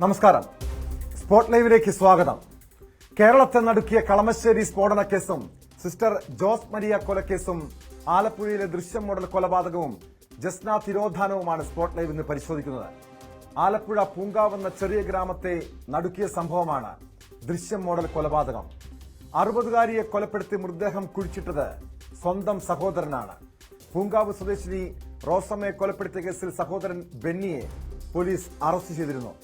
നമസ്കാരം. സ്പോട്ട് ലൈവിലേക്ക് സ്വാഗതം. കേരളത്തെ നടുക്കിയ കളമശ്ശേരി സ്ഫോടന കേസും സിസ്റ്റർ ജോസ് മരിയ കൊലക്കേസും ആലപ്പുഴയിലെ ദൃശ്യം മോഡൽ കൊലപാതകവും ജസ്ന തിരോധാനവുമാണ് സ്പോട്ട് ലൈവ് ഇന്ന് പരിശോധിക്കുന്നത്. ആലപ്പുഴ പൂങ്കാവെന്ന ചെറിയ ഗ്രാമത്തെ നടുക്കിയ സംഭവമാണ് ദൃശ്യം മോഡൽ കൊലപാതകം. അറുപതുകാരിയെ കൊലപ്പെടുത്തി മൃതദേഹം കുഴിച്ചിട്ടത് സ്വന്തം സഹോദരനാണ്. പൂങ്കാവ് സ്വദേശിനി റോസമ്മയെ കൊലപ്പെടുത്തിയ കേസിൽ സഹോദരൻ ബെന്നിയെ പോലീസ് അറസ്റ്റ് ചെയ്തിരുന്നു.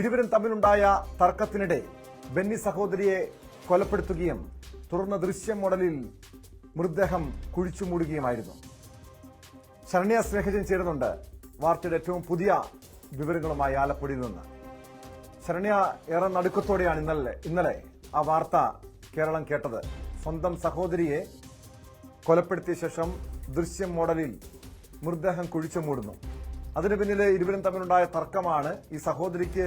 ഇരുവരും തമ്മിലുണ്ടായ തർക്കത്തിനിടെ ബെന്നി സഹോദരിയെ കൊലപ്പെടുത്തുകയും തുടർന്ന് ദൃശ്യം മോഡലിൽ മൃതദേഹം കുഴിച്ചു മൂടുകയുമായിരുന്നു ശരണ്യ സ്നേഹജൻ ചേരുന്നുണ്ട് വാർത്തയുടെ ഏറ്റവും പുതിയ വിവരങ്ങളുമായി ആലപ്പുഴയിൽ നിന്ന്. ശരണ്യ ഏറെ നടുക്കത്തോടെയാണ് ഇന്നലെ ഇന്നലെ ആ വാർത്ത കേരളം കേട്ടത്. സ്വന്തം സഹോദരിയെ കൊലപ്പെടുത്തിയ ശേഷം ദൃശ്യം മോഡലിൽ മൃതദേഹം കുഴിച്ചു മൂടുന്നു അതിനു പിന്നിൽ ഇരുവരും തമ്മിലുണ്ടായ തർക്കമാണ് ഈ സഹോദരിക്ക്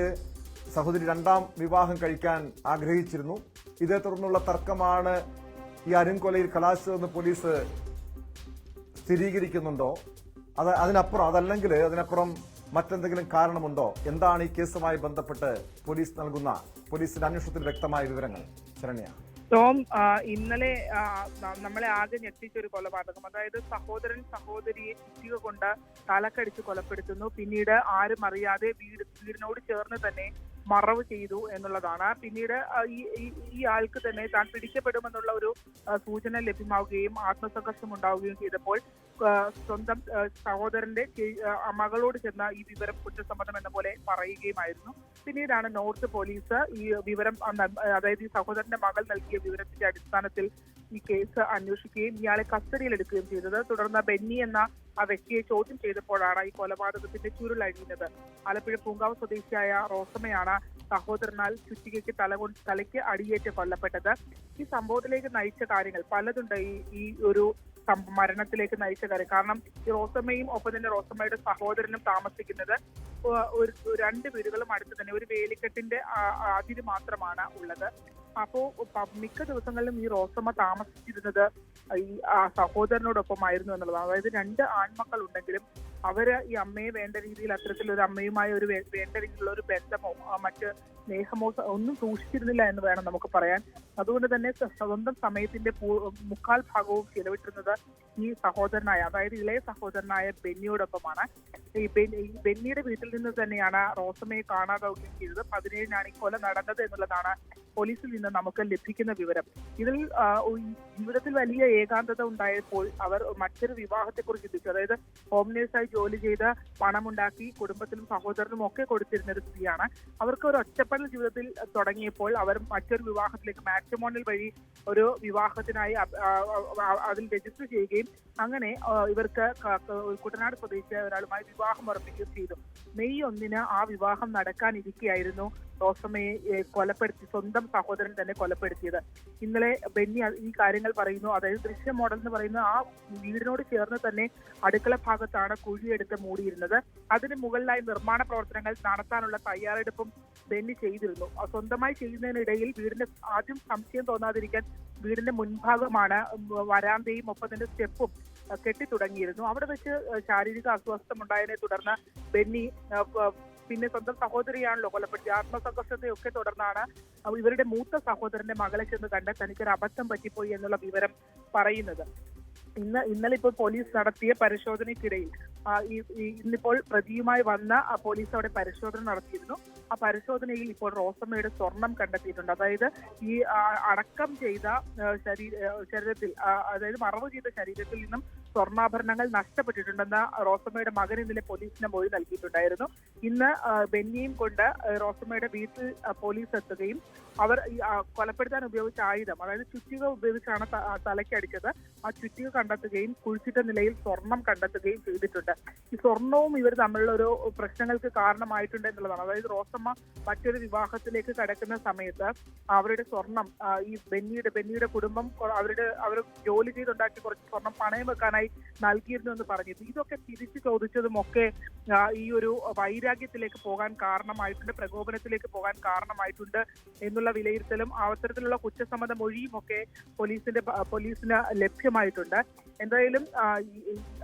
സഹോദരി രണ്ടാം വിവാഹം കഴിക്കാൻ ആഗ്രഹിച്ചിരുന്നു. ഇതേ തുടർന്നുള്ള തർക്കമാണ് ഈ അരുംകൊലയിൽ കലാശിച്ചതെന്ന് പോലീസ് സ്ഥിരീകരിക്കുന്നുണ്ടോ? അത് അതിനപ്പുറം അതല്ലെങ്കിൽ അതിനപ്പുറം മറ്റെന്തെങ്കിലും കാരണമുണ്ടോ? എന്താണ് ഈ കേസുമായി ബന്ധപ്പെട്ട് പോലീസ് നൽകുന്ന പോലീസിന്റെ അന്വേഷണത്തിൽ വ്യക്തമായ വിവരങ്ങൾ? ശരണ്യ. ടോം ഇന്നലെ നമ്മളെ ആകെ ഞെട്ടിച്ച ഒരു കൊലപാതകം. അതായത് സഹോദരൻ സഹോദരിയെ ചുറ്റിക കൊണ്ട് തലക്കടിച്ച് കൊലപ്പെടുത്തുന്നു. പിന്നീട് ആരും അറിയാതെ വീട് വീടിനോട് ചേർന്ന് തന്നെ മറവ് ചെയ്തു എന്നുള്ളതാണ്. പിന്നീട് ഈ ആൾക്ക് തന്നെ താൻ പിടിക്കപ്പെടുമെന്നുള്ള ഒരു സൂചന ലഭ്യമാവുകയും ആത്മസംഘർഷം ഉണ്ടാവുകയും ചെയ്തപ്പോൾ സ്വന്തം സഹോദരന്റെ മകളോട് ചെന്ന ഈ വിവരം കുറ്റസമ്മതം എന്ന പോലെ പറയുകയുമായിരുന്നു. പിന്നീടാണ് നോർത്ത് പോലീസ് ഈ വിവരം അതായത് ഈ സഹോദരന്റെ മകൾ നൽകിയ വിവരത്തിന്റെ അടിസ്ഥാനത്തിൽ ഈ കേസ് അന്വേഷിക്കുകയും ഇയാളെ കസ്റ്റഡിയിലെടുക്കുകയും ചെയ്തത്. തുടർന്ന് ബെന്നി എന്ന ആ വ്യക്തിയെ ചോദ്യം ചെയ്തപ്പോഴാണ് ഈ കൊലപാതകത്തിന്റെ ചുരുൾ അഴിയുന്നത് ആലപ്പുഴ പൂങ്കാവ് സ്വദേശിയായ റോസമ്മയാണ് സഹോദരനാൽ ചുറ്റികയ്ക്ക് തല കൊണ്ട് തലയ്ക്ക് അടിയേറ്റ് കൊല്ലപ്പെട്ടത്. ഈ സംഭവത്തിലേക്ക് നയിച്ച കാര്യങ്ങൾ പലതുണ്ട്. ഈ ഈ ഒരു മരണത്തിലേക്ക് നയിച്ച കാര്യം കാരണം ഈ റോസമ്മയും ഒപ്പം തന്നെ റോസമ്മയുടെ സഹോദരനും താമസിക്കുന്നത് ഒരു രണ്ട് വീടുകളും അടുത്ത് തന്നെ ഒരു വേലിക്കെട്ടിന്റെ അതിര് മാത്രമാണ് ഉള്ളത്. അപ്പോ മിക്ക ദിവസങ്ങളിലും ഈ റോസമ്മ താമസിച്ചിരുന്നത് ഈ സഹോദരനോടൊപ്പമായിരുന്നു എന്നുള്ളതാണ്. അതായത് രണ്ട് ആൺമക്കൾ ഉണ്ടെങ്കിലും അവർ ഈ അമ്മയെ വേണ്ട രീതിയിൽ അത്തരത്തിലൊരു അമ്മയുമായി ഒരു വേണ്ട രീതിയിലുള്ള ഒരു ബന്ധമോ മറ്റ് സ്നേഹമോ ഒന്നും സൂക്ഷിച്ചിരുന്നില്ല എന്ന് വേണം നമുക്ക് പറയാൻ. അതുകൊണ്ട് തന്നെ സ്വന്തം സമയത്തിന്റെ മുക്കാൽ ഭാഗവും ചെലവിട്ടിരുന്നത് ഈ സഹോദരനായ അതായത് ഇളയ സഹോദരനായ ബെന്നിയോടൊപ്പമാണ്. ഈ ബെന്നി- ഈ ബെന്നിയുടെ വീട്ടിൽ നിന്ന് തന്നെയാണ് റോസമ്മയെ കാണാതാവുകയും ചെയ്തത്. പതിനേഴിനാണ് ഈ കൊല നടന്നത് എന്നുള്ളതാണ് പോലീസിൽ നിന്ന് നമുക്ക് ലഭിക്കുന്ന വിവരം. ഇതിൽ ജീവിതത്തിൽ വലിയ ഏകാന്തത ഉണ്ടായപ്പോൾ അവർ മറ്റൊരു വിവാഹത്തെ കുറിച്ച് ചിന്തിച്ചു. അതായത് ഹോം നേഴ്സായി ജോലി ചെയ്ത് പണമുണ്ടാക്കി കുടുംബത്തിലും സഹോദരനും ഒക്കെ കൊടുത്തിരുന്ന ഒരു സ്ത്രീയാണ്. അവർക്ക് ഒരു ഒറ്റപ്പെടൽ ജീവിതത്തിൽ തുടങ്ങിയപ്പോൾ അവർ മറ്റൊരു വിവാഹത്തിലേക്ക് മാട്രിമോണിയൽ വഴി ഒരു വിവാഹത്തിനായി അതിൽ രജിസ്റ്റർ ചെയ്യുകയും അങ്ങനെ ഇവർക്ക് കുട്ടനാട് സ്വദേശിയായ ഒരാളുമായി വിവാഹം ഉറപ്പിക്കുകയും ചെയ്തു. മെയ് ഒന്നിന് ആ വിവാഹം നടക്കാനിരിക്കെയായിരുന്നു. റോസമ്മയെ കൊലപ്പെടുത്തി സ്വന്തം സഹോദരൻ തന്നെ കൊലപ്പെടുത്തിയത്. ഇന്നലെ ബെന്നി ഈ കാര്യങ്ങൾ പറയുന്നു. അതായത് ദൃശ്യ മോഡൽ എന്ന് പറയുന്ന ആ വീടിനോട് ചേർന്ന് തന്നെ അടുക്കള ഭാഗത്താണ് കുഴിയെടുത്ത് മൂടിയിരുന്നത്. അതിന് മുകളിലായി നിർമ്മാണ പ്രവർത്തനങ്ങൾ നടത്താനുള്ള തയ്യാറെടുപ്പും ബെന്നി ചെയ്തിരുന്നു. സ്വന്തമായി ചെയ്യുന്നതിനിടയിൽ വീടിന്റെ ആദ്യം സംശയം തോന്നാതിരിക്കാൻ വീടിന്റെ മുൻഭാഗമാണ് വരാന്തയും ഒപ്പം തന്നെ സ്റ്റെപ്പും കെട്ടിത്തുടങ്ങിയിരുന്നു അവിടെ വെച്ച് ശാരീരിക അസ്വസ്ഥമുണ്ടായതിനെ തുടർന്ന് ബെന്നി പിന്നെ സ്വന്തം സഹോദരിയാണല്ലോ കൊലപ്പെടുത്തി ആത്മസംഘർഷത്തെ ഒക്കെ തുടർന്നാണ് ഇവരുടെ മൂത്ത സഹോദരന്റെ മകളെ ചെന്ന് കണ്ട് തനിക്കൊരു അബദ്ധം പറ്റിപ്പോയി എന്നുള്ള വിവരം പറയുന്നത്. ഇന്ന് ഇന്നലെ ഇപ്പോൾ പോലീസ് നടത്തിയ പരിശോധനയ്ക്കിടയിൽ ഇന്നിപ്പോൾ പ്രതിയുമായി വന്ന പോലീസ് അവിടെ പരിശോധന നടത്തിയിരുന്നു. ആ പരിശോധനയിൽ ഇപ്പോൾ റോസമ്മയുടെ സ്വർണം കണ്ടെത്തിയിട്ടുണ്ട്. അതായത് ഈ അടക്കം ചെയ്ത ശരീര ശരീരത്തിൽ അതായത് മറവ് ചെയ്ത ശരീരത്തിൽ നിന്നും സ്വർണാഭരണങ്ങൾ നഷ്ടപ്പെട്ടിട്ടുണ്ടെന്ന് റോസമ്മയുടെ മകൻ ഇന്നലെ പോലീസിന് മൊഴി നൽകിയിട്ടുണ്ടായിരുന്നു. ഇന്ന് ബെന്നിയും കൊണ്ട് റോസമ്മയുടെ വീട്ടിൽ പോലീസ് എത്തുകയും അവർ കൊലപ്പെടുത്താൻ ഉപയോഗിച്ച ആയുധം അതായത് ചുറ്റിക ഉപയോഗിച്ചാണ് തലയ്ക്കടിച്ചത് ആ ചുറ്റിക കണ്ടെത്തുകയും കുഴിച്ചിട്ട നിലയിൽ സ്വർണം കണ്ടെത്തുകയും ചെയ്തിട്ടുണ്ട്. ഈ സ്വർണവും ഇവർ തമ്മിലുള്ള ഒരു പ്രശ്നങ്ങൾക്ക് കാരണമായിട്ടുണ്ട് എന്നുള്ളതാണ്. അതായത് റോസമ്മ മറ്റൊരു വിവാഹത്തിലേക്ക് കടക്കുന്ന സമയത്ത് അവരുടെ സ്വർണം ഈ ബെന്നിയുടെ ബെന്നിയുടെ കുടുംബം അവരുടെ അവർ ജോലി ചെയ്തുണ്ടാക്കി കുറച്ച് സ്വർണം പണയം വെക്കാനായി നൽകിയിരുന്നു എന്ന് പറഞ്ഞിരുന്നു. ഇതൊക്കെ തിരിച്ചു ചോദിച്ചതും ഒക്കെ ഈ ഒരു വൈരാഗ്യത്തിലേക്ക് പോകാൻ കാരണമായിട്ടുണ്ട് പ്രകോപനത്തിലേക്ക് പോകാൻ കാരണമായിട്ടുണ്ട് എന്നുള്ള വിലയിരുത്തലും അവസരത്തിലുള്ള കുറ്റസമ്മത മൊഴിയും ഒക്കെ പോലീസിന്റെ പോലീസിന് ലഭ്യമായിട്ടുണ്ട്. എന്തായാലും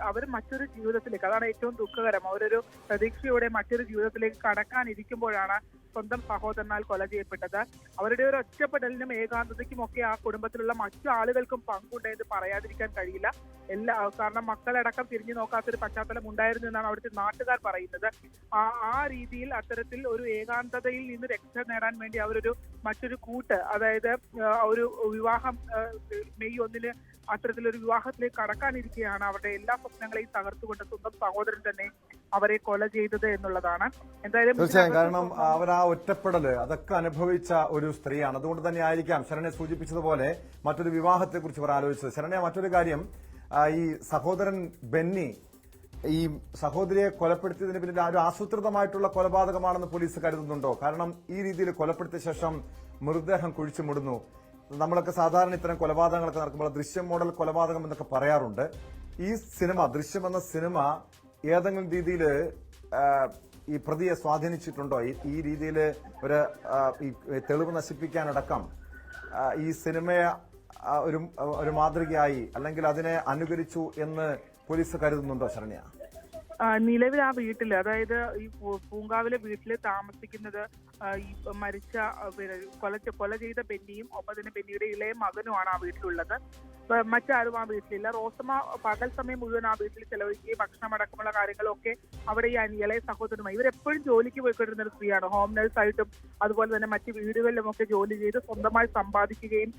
അവർ മറ്റൊരു ജീവിതത്തിലേക്ക് അതാണ് ഏറ്റവും ദുഃഖകരം. അവരൊരു പ്രതീക്ഷയോടെ മറ്റൊരു ജീവിതത്തിലേക്ക് കടക്കാനിരിക്കുമ്പോഴാണ് സ്വന്തം സഹോദരനാൽ കൊല ചെയ്യപ്പെട്ടത്. അവരുടെ ഒരു ഒറ്റപ്പെടലിനും ഏകാന്തതയ്ക്കും ഒക്കെ ആ കുടുംബത്തിലുള്ള മറ്റു ആളുകൾക്കും പങ്കുണ്ടെന്ന് പറയാതിരിക്കാൻ കഴിയില്ല. എല്ലാ കാരണം മക്കളടക്കം തിരിഞ്ഞു നോക്കാത്തൊരു പശ്ചാത്തലം ഉണ്ടായിരുന്നു എന്നാണ് അവിടുത്തെ നാട്ടുകാർ പറയുന്നത്. ആ ആ രീതിയിൽ അത്തരത്തിൽ ഒരു ഏകാന്തതയിൽ നിന്ന് രക്ഷ നേടാൻ വേണ്ടി അവരൊരു മറ്റൊരു കൂട്ട് അതായത് ഒരു വിവാഹം മെയ് ഒന്നിന് അത്തരത്തിലൊരു വിവാഹത്തിലേക്ക് കടക്കാനിരിക്കുകയാണ് അവരുടെ എല്ലാ സ്വപ്നങ്ങളെയും തകർത്തുകൊണ്ട് സ്വന്തം സഹോദരൻ തന്നെ അവരെ കൊല ചെയ്തത് എന്നുള്ളതാണ്. എന്തായാലും തീർച്ചയായും. കാരണം അവർ ആ ഒറ്റപ്പെടൽ അതൊക്കെ അനുഭവിച്ച ഒരു സ്ത്രീയാണ്. അതുകൊണ്ട് തന്നെ ആയിരിക്കാം ശരണ്യ സൂചിപ്പിച്ചതുപോലെ മറ്റൊരു വിവാഹത്തെ കുറിച്ച് ആലോചിച്ചത്. ശരണ്യ മറ്റൊരു കാര്യം ഈ സഹോദരൻ ബെന്നി ഈ സഹോദരിയെ കൊലപ്പെടുത്തിയതിന് പിന്നിൽ ഒരു ആസൂത്രിതമായിട്ടുള്ള കൊലപാതകമാണെന്ന് പോലീസ് കരുതുന്നുണ്ടോ? കാരണം ഈ രീതിയിൽ കൊലപ്പെടുത്തിയ ശേഷം മൃതദേഹം കുഴിച്ചു മുടുന്നു നമ്മളൊക്കെ സാധാരണ ഇത്തരം കൊലപാതകങ്ങളൊക്കെ നടക്കുമ്പോൾ ദൃശ്യം മോഡൽ കൊലപാതകം എന്നൊക്കെ പറയാറുണ്ട്. ഈ സിനിമ ദൃശ്യം എന്ന സിനിമ ഏതെങ്കിലും രീതിയിൽ ഈ പ്രതിയെ സ്വാധീനിച്ചിട്ടുണ്ടോ? ഈ- രീതിയിൽ ഒരു തെളിവ് നശിപ്പിക്കാനടക്കം ഈ സിനിമയെ ഒരു ഒരു മാതൃകയായി അല്ലെങ്കിൽ അതിനെ അനുകരിച്ചു എന്ന് പോലീസ് കരുതുന്നുണ്ടോ ശരണ്യ? നിലവിൽ ആ വീട്ടിൽ അതായത് ഈ പൂങ്കാവിലെ വീട്ടിൽ താമസിക്കുന്നത് ഈ മരിച്ച കൊല കൊല ചെയ്ത ബെന്നിയും ഒപ്പം തന്നെ ബെന്നിയുടെ ഇളയ മകനുമാണ് ആ വീട്ടിലുള്ളത്. മറ്റാരും ആ വീട്ടിലില്ല. റോസമ്മ പകൽ സമയം മുഴുവൻ ആ വീട്ടിൽ ചെലവഴിക്കുകയും ഭക്ഷണം അടക്കമുള്ള കാര്യങ്ങളൊക്കെ അവിടെ ഈ അനിയലെ സഹോദരനുമായി. ഇവരെപ്പോഴും ജോലിക്ക് പോയിക്കൊണ്ടിരുന്ന ഒരു സ്ത്രീയാണ്. ഹോം നഴ്സ് ആയിട്ടും അതുപോലെ തന്നെ മറ്റ് വീടുകളിലും ഒക്കെ ജോലി ചെയ്ത് സ്വന്തമായി സമ്പാദിക്കുകയും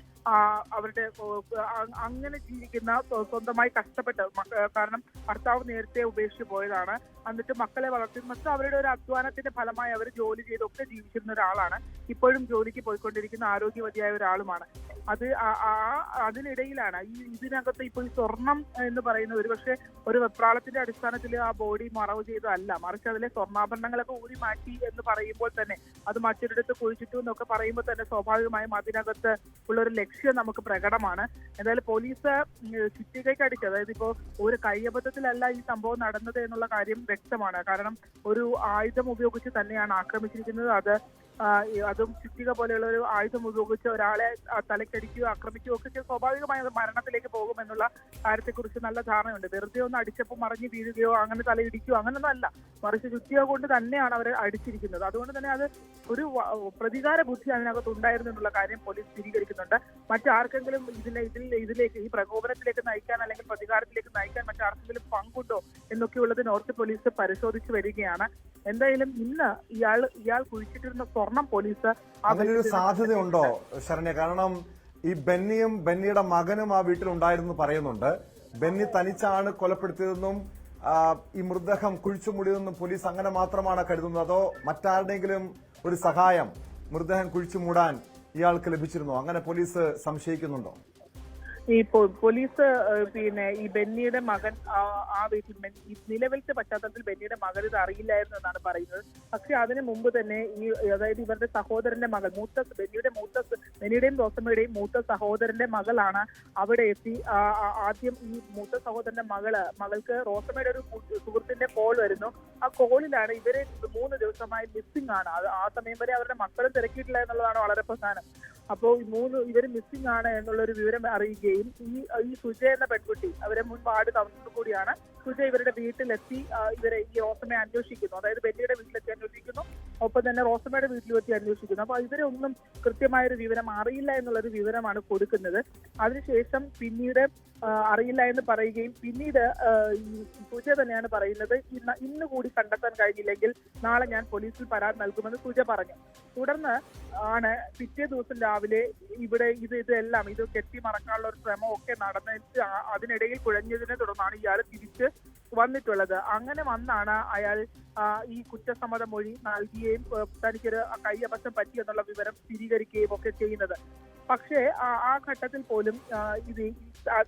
അവരുടെ അങ്ങനെ ജീവിക്കുന്ന സ്വന്തമായി കഷ്ടപ്പെട്ട കാരണം ഭർത്താവ് നേരത്തെ ഉപേക്ഷിച്ച് പോയതാണ്. എന്നിട്ട് മക്കളെ വളർത്തി അവരുടെ ഒരു അധ്വാനത്തിന്റെ ഫലമായി അവർ ജോലി ചെയ്തൊക്കെ ജീവിച്ചിരുന്ന ഒരാളാണ്. ഇപ്പോഴും ജോലിക്ക് പോയിക്കൊണ്ടിരിക്കുന്ന ആരോഗ്യവതിയായ ഒരാളുമാണ്. അത് ആ- ആ- അതിനിടയിലാണ് ഈ ഇതിനകത്ത് ഇപ്പൊ ഈ സ്വർണം എന്ന് പറയുന്ന ഒരു പക്ഷെ ഒരു വെപ്രാളത്തിന്റെ അടിസ്ഥാനത്തിൽ ആ ബോഡി മറവ് ചെയ്തതല്ല. മറിച്ച് അതിലെ സ്വർണാഭരണങ്ങളൊക്കെ ഊരി മാറ്റി എന്ന് പറയുമ്പോൾ തന്നെ അത് മറ്റൊരിടത്ത് കുഴിച്ചിട്ടു എന്നൊക്കെ പറയുമ്പോൾ തന്നെ സ്വാഭാവികമായും അതിനകത്ത് ഉള്ള ഒരു ലക്ഷ്യം നമുക്ക് പ്രകടമാണ്. എന്തായാലും പോലീസ് ഉം, ചുറ്റികയ്ക്ക് അതായത് ഇപ്പോ ഒരു കയ്യബദ്ധത്തിലല്ല ഈ സംഭവം നടന്നത് എന്നുള്ള കാര്യം വ്യക്തമാണ്. കാരണം ഒരു ആയുധം ഉപയോഗിച്ച് തന്നെയാണ് ആക്രമിച്ചിരിക്കുന്നത്. അത് അതും ചുറ്റിക പോലെയുള്ള ഒരു ആയുധം ഉപയോഗിച്ച് ഒരാളെ തലക്കടിക്കുകയോ ആക്രമിക്കുകയോ ഒക്കെ സ്വാഭാവികമായി അത് മരണത്തിലേക്ക് പോകുമെന്നുള്ള കാര്യത്തെക്കുറിച്ച് നല്ല ധാരണയുണ്ട്. വെറുതെ ഒന്ന് അടിച്ചപ്പോൾ മറിഞ്ഞു വീഴുകയോ അങ്ങനെ തലയിടിക്കുകയോ അങ്ങനൊന്നും അല്ല. മറിച്ച് ചുറ്റിക കൊണ്ട് തന്നെയാണ് അവരെ അടിച്ചിരിക്കുന്നത്. അതുകൊണ്ട് തന്നെ അത് ഒരു പ്രതികാര ബുദ്ധി അതിനകത്ത് ഉണ്ടായിരുന്നു എന്നുള്ള കാര്യം പോലീസ് സ്ഥിരീകരിക്കുന്നുണ്ട്. മറ്റാർക്കെങ്കിലും ഇതിലെ ഇതിൽ ഇതിലേക്ക് ഈ പ്രകോപനത്തിലേക്ക് നയിക്കാൻ അല്ലെങ്കിൽ പ്രതികാരത്തിലേക്ക് നയിക്കാൻ മറ്റാർക്കെങ്കിലും പങ്കുണ്ടോ എന്നൊക്കെയുള്ളത് നോർത്ത് പോലീസ് പരിശോധിച്ചു വരികയാണ്. എന്തായാലും ഇന്ന് ഇയാൾ ഇയാൾ കുഴിച്ചിട്ടിരുന്ന സ്വർണം പോലീസ് വീട്ടിൽ സാധ്യതയുണ്ടോ ശരണ്യ? കാരണം ഈ ബെന്നിയും ബെന്നിയുടെ മകനും ആ വീട്ടിലുണ്ടായിരുന്നു പറയുന്നുണ്ട്. ബെന്നി തനിച്ചാണ് കൊലപ്പെടുത്തിയതെന്നും ഈ മൃതദേഹം കുഴിച്ചു മൂടിയതെന്നും പോലീസ് അങ്ങനെ മാത്രമാണ് കരുതുന്നത്. അതോ മറ്റാരുടെയെങ്കിലും ഒരു സഹായം മൃതദേഹം കുഴിച്ചു മൂടാൻ ഇയാൾക്ക് ലഭിച്ചിരുന്നോ? അങ്ങനെ പോലീസ് സംശയിക്കുന്നുണ്ടോ? ഈ പോലീസ് പിന്നെ ഈ ബെന്നിയുടെ മകൻ ആ വീട്ടിൽ നിലവിലത്തെ പശ്ചാത്തലത്തിൽ ബെന്നിയുടെ മകൻ ഇത് അറിയില്ലായിരുന്നു എന്നാണ് പറയുന്നത്. പക്ഷെ അതിനു മുമ്പ് തന്നെ ഈ അതായത് ഇവരുടെ സഹോദരന്റെ മകൾ മൂത്ത ബെന്നിയുടെ മൂത്ത ബെന്നിയുടെയും റോസമ്മയുടെയും മൂത്ത സഹോദരന്റെ മകളാണ് അവിടെ എത്തി. ആദ്യം ഈ മൂത്ത സഹോദരന്റെ മകൾ മകൾക്ക് റോസമ്മയുടെ ഒരു സുഹൃത്തിന്റെ കോൾ വരുന്നു. ആ കോളിലാണ് ഇവരെ മൂന്ന് ദിവസമായി മിസ്സിംഗ് ആണ്. ആ സമയം വരെ അവരുടെ മക്കളെ തിരക്കിയിട്ടില്ല എന്നുള്ളതാണ് വളരെ പ്രധാനം. അപ്പോൾ ഈ മൂന്ന് ഇവർ മിസ്സിംഗ് ആണ് എന്നുള്ള ഒരു വിവരം അറിയുകയും ഈ ഈ സുജ എന്ന പെൺകുട്ടി അവരെ മുൻ വാർഡ് കൗൺസിലർ കൂടിയാണ്. സുജ ഇവരുടെ വീട്ടിലെത്തി ഇവരെ ഈ റോസമ്മയെ അന്വേഷിക്കുന്നു. അതായത് ബെന്നിയുടെ വീട്ടിലെത്തി അന്വേഷിക്കുന്നു. ഒപ്പം തന്നെ റോസമ്മയുടെ വീട്ടിലെത്തി അന്വേഷിക്കുന്നു. അപ്പൊ ഇവരെ ഒന്നും കൃത്യമായൊരു വിവരം അറിയില്ല എന്നുള്ളൊരു വിവരമാണ് കൊടുക്കുന്നത്. അതിനുശേഷം പിന്നീട് അറിയില്ല എന്ന് പറയുകയും പിന്നീട് സുജ തന്നെയാണ് പറയുന്നത് ഇന്ന് ഇന്ന് കൂടി കണ്ടെത്താൻ കഴിഞ്ഞില്ലെങ്കിൽ നാളെ ഞാൻ പോലീസിൽ പരാതി നൽകുമെന്ന് സുജ പറഞ്ഞു. തുടർന്ന് ആണ് പിറ്റേ ദിവസം രാവിലെ ഇവിടെ ഇത് ഇതെല്ലാം ഇത് കെട്ടി മറക്കാനുള്ള ഒരു ശ്രമം ഒക്കെ നടന്നിട്ട് അതിനിടയിൽ കുഴഞ്ഞതിനെ തുടർന്നാണ് ഇയാൾ തിരിച്ച് വന്നിട്ടുള്ളത്. അങ്ങനെ വന്നാണ് അയാൾ ഈ കുറ്റസമ്മത മൊഴി നൽകുകയും തനിക്കൊരു തനിക്കൊരു കൈയബദ്ധം പറ്റി എന്നുള്ള വിവരം സ്ഥിരീകരിക്കുകയും ഒക്കെ ചെയ്യുന്നത്. പക്ഷേ ആ- ഘട്ടത്തിൽ പോലും ഇത്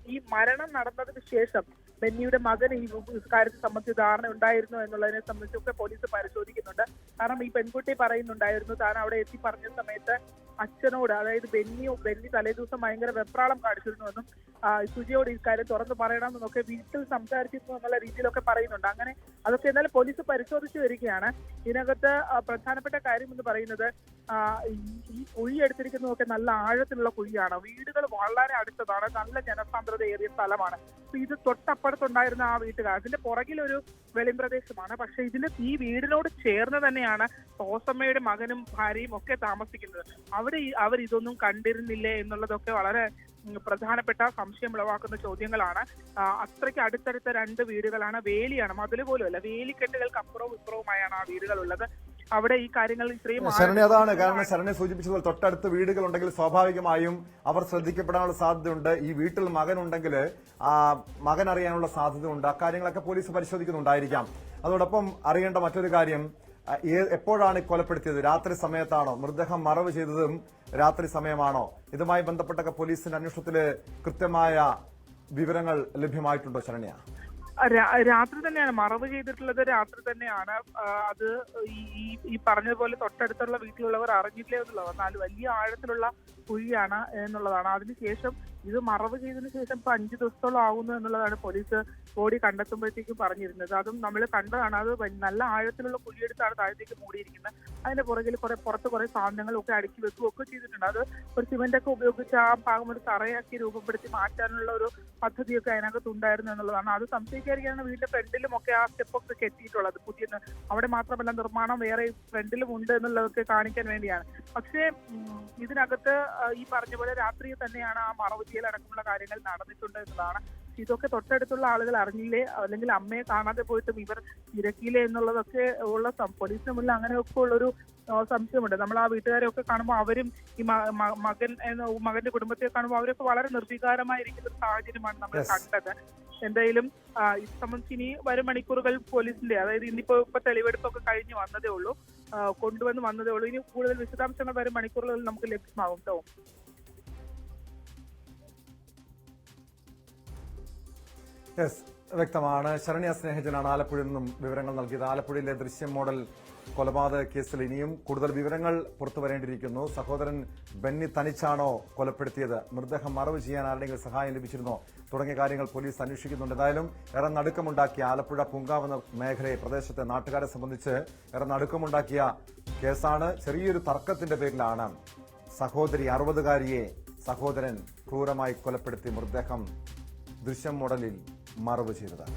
ഈ മരണം നടന്നതിന് ശേഷം ബെന്നിയുടെ മകൻ ഈ കാര്യത്തെ സംബന്ധിച്ച് ധാരണ ഉണ്ടായിരുന്നു എന്നുള്ളതിനെ സംബന്ധിച്ചൊക്കെ പോലീസ് പരിശോധിക്കുന്നുണ്ട്. കാരണം ഈ പെൺകുട്ടി പറയുന്നുണ്ടായിരുന്നു താൻ അവിടെ എത്തി പറഞ്ഞ സമയത്ത് അച്ഛനോട് അതായത് ബെന്നി ബെന്നി തലേ ദിവസം ഭയങ്കര വെപ്രാളം കാണിച്ചിരുന്നുവെന്നും സുജിയോട് ഇക്കാര്യം കാര്യം തുറന്നു പറയണമെന്നൊക്കെ വീട്ടിൽ സംസാരിച്ചിരുന്നു എന്നുള്ള രീതിയിലൊക്കെ പറയുന്നുണ്ട്. അങ്ങനെ അതൊക്കെ എന്നാലും പോലീസ് പരിശോധിച്ചു വരികയാണ്. ഇതിനകത്ത് പ്രധാനപ്പെട്ട കാര്യം എന്ന് പറയുന്നത് ഈ- കുഴി എടുത്തിരിക്കുന്നതൊക്കെ നല്ല ആഴത്തിലുള്ള കുഴിയാണ്. വീടുകൾ വളരെ അടുത്തതാണ്. നല്ല ജനസാന്ദ്രത ഏറിയ സ്ഥലമാണ്. അപ്പൊ ഇത് തൊട്ടപ്പുറത്തുണ്ടായിരുന്ന ആ വീട്ടുകാർ അതിന്റെ പുറകിലൊരു വെളിമ്പ്രദേശമാണ് പക്ഷെ ഇതിന് ഈ വീടിനോട് ചേർന്ന് തന്നെയാണ് തോസമ്മയുടെ മകനും ഭാര്യയും ഒക്കെ താമസിക്കുന്നത്. അവിടെ അവർ ഇതൊന്നും കണ്ടിരുന്നില്ലേ എന്നുള്ളതൊക്കെ വളരെ പ്രധാനപ്പെട്ട സംശയം ഉളവാക്കുന്ന ചോദ്യങ്ങളാണ്. അത്രയ്ക്ക് അടുത്തടുത്ത രണ്ട് വീടുകളാണ് വേലിയാണ്. മതിൽ പോലും അല്ല വേലിക്കെട്ടുകൾക്ക് അപ്പുറവും ഇപ്പുറവുമായാണ് ആ വീടുകൾ ഉള്ളത് അവിടെ ഈ കാര്യങ്ങൾ ഇത്രയും ശരണി അതാണ്. കാരണം ശരണി സൂചിപ്പിച്ചതുപോലെ തൊട്ടടുത്ത് വീടുകൾ ഉണ്ടെങ്കിൽ സ്വാഭാവികമായും അവർ ശ്രദ്ധിക്കപ്പെടാനുള്ള സാധ്യതയുണ്ട്. ഈ വീട്ടിൽ മകനുണ്ടെങ്കിൽ ആ മകൻ അറിയാനുള്ള സാധ്യതയുണ്ട്. അക്കാര്യങ്ങളൊക്കെ പോലീസ് പരിശോധിക്കുന്നുണ്ടായിരിക്കാം. അതോടൊപ്പം അറിയേണ്ട മറ്റൊരു കാര്യം എപ്പോഴാണ് കൊലപ്പെടുത്തിയത്? രാത്രി സമയത്താണോ? മൃതദേഹം മറവ് ചെയ്തതും രാത്രി സമയമാണോ? ഇതുമായി ബന്ധപ്പെട്ടൊക്കെ പോലീസിന്റെ അന്വേഷണത്തിൽ കൃത്യമായ വിവരങ്ങൾ ലഭ്യമായിട്ടുണ്ടോ ശരണ്യ? രാത്രി തന്നെയാണ്. മറവ് ചെയ്തിട്ടുള്ളത് രാത്രി തന്നെയാണ്. അത് ഈ ഈ- പറഞ്ഞതുപോലെ തൊട്ടടുത്തുള്ള വീട്ടിലുള്ളവർ അറിഞ്ഞില്ലേ എന്നുള്ളത് എന്നാൽ വലിയ ആഴത്തിലുള്ള കുഴിയാണ് എന്നുള്ളതാണ്. അതിനുശേഷം ഇത് മറവ് ചെയ്തതിനു ശേഷം ഇപ്പൊ അഞ്ചു ദിവസത്തോളം ആകുന്നു എന്നുള്ളതാണ് പോലീസ് ബോഡി കണ്ടെത്തുമ്പോഴത്തേക്കും പറഞ്ഞിരുന്നത്. അതും നമ്മൾ കണ്ടതാണ്. അത് നല്ല ആഴത്തിലുള്ള കുഴിയെടുത്താണ് താഴത്തേക്ക് മൂടിയിരിക്കുന്നത്. അതിന്റെ പുറകിൽ കുറെ പുറത്ത് കുറെ സാധനങ്ങളൊക്കെ അടുക്കി വെക്കുകയൊക്കെ ചെയ്തിട്ടുണ്ട്. അത് ഒരു സിമെന്റ് ഒക്കെ ഉപയോഗിച്ച് ആ ഭാഗം ഒരു തറയാക്കി രൂപപ്പെടുത്തി മാറ്റാനുള്ള ഒരു പദ്ധതിയൊക്കെ അതിനകത്ത് ഉണ്ടായിരുന്നു എന്നുള്ളതാണ്. അത് സംശയിക്കാതിരിക്കാണ് വീടിന്റെ ഫ്രണ്ടിലും ഒക്കെ ആ സ്റ്റെപ്പൊക്കെ കെട്ടിയിട്ടുള്ളത്. പുതിയ അവിടെ മാത്രമല്ല നിർമ്മാണം വേറെ ഫ്രണ്ടിലും ഉണ്ട് എന്നുള്ളതൊക്കെ കാണിക്കാൻ വേണ്ടിയാണ്. പക്ഷേ ഇതിനകത്ത് ഈ പറഞ്ഞ പോലെ രാത്രി തന്നെയാണ് ആ മറവ് അടക്കമുള്ള കാര്യങ്ങൾ നടന്നിട്ടുണ്ട് എന്നതാണ് ഇതൊക്കെ തൊട്ടടുത്തുള്ള ആളുകൾ അറിഞ്ഞില്ലേ? അല്ലെങ്കിൽ അമ്മയെ കാണാതെ പോയിട്ടും ഇവർ തിരക്കിയില്ലേ എന്നുള്ളതൊക്കെ ഉള്ള പോലീസിന് മുന്നിൽ അങ്ങനെയൊക്കെ ഉള്ളൊരു സംശയമുണ്ട്. നമ്മൾ ആ വീട്ടുകാരെയൊക്കെ കാണുമ്പോൾ അവരും ഈ മകൻ മകന്റെ കുടുംബത്തെ കാണുമ്പോൾ അവരൊക്കെ വളരെ നിർവികാരമായിരിക്കുന്ന ഒരു സാഹചര്യമാണ് നമ്മൾ കണ്ടത്. എന്തായാലും ഇത് സംബന്ധിച്ച് ഇനി വരും മണിക്കൂറുകൾ പോലീസിന്റെ അതായത് ഇന്നിപ്പോ ഇപ്പൊ തെളിവെടുപ്പൊക്കെ കഴിഞ്ഞ് വന്നതേ ഉള്ളൂ. കൊണ്ടുവന്ന് വന്നതേ ഉള്ളൂ. ഇനി കൂടുതൽ വിശദാംശങ്ങൾ വരും മണിക്കൂറുകളിൽ നമുക്ക് ലഭ്യമാകും കേട്ടോ വ്യക്തമാണ്. ശരണ്യ സ്നേഹജനാണ് ആലപ്പുഴയിൽ നിന്നും വിവരങ്ങൾ നൽകിയത്. ആലപ്പുഴയിലെ ദൃശ്യം മോഡൽ കൊലപാതക കേസിൽ ഇനിയും കൂടുതൽ വിവരങ്ങൾ പുറത്തുവരേണ്ടിയിരിക്കുന്നു സഹോദരൻ ബെന്നി തനിച്ചാണോ കൊലപ്പെടുത്തിയത്? മൃതദേഹം മറവ് ചെയ്യാൻ ആരുടെയെങ്കിലും സഹായം ലഭിച്ചിരുന്നോ? തുടങ്ങിയ കാര്യങ്ങൾ പോലീസ് അന്വേഷിക്കുന്നുണ്ട്. എന്തായാലും ഏറെ നടുക്കമുണ്ടാക്കിയ ആലപ്പുഴ പൂങ്കാവെന്ന മേഖലയെ പ്രദേശത്തെ നാട്ടുകാരെ സംബന്ധിച്ച് ഏറെ നടുക്കമുണ്ടാക്കിയ കേസാണ് ചെറിയൊരു തർക്കത്തിന്റെ പേരിലാണ് സഹോദരി അറുപതുകാരിയെ സഹോദരൻ ക്രൂരമായി കൊലപ്പെടുത്തി മൃതദേഹം ദൃശ്യം മോഡലിൽ മറവ് ചെയ്തത്.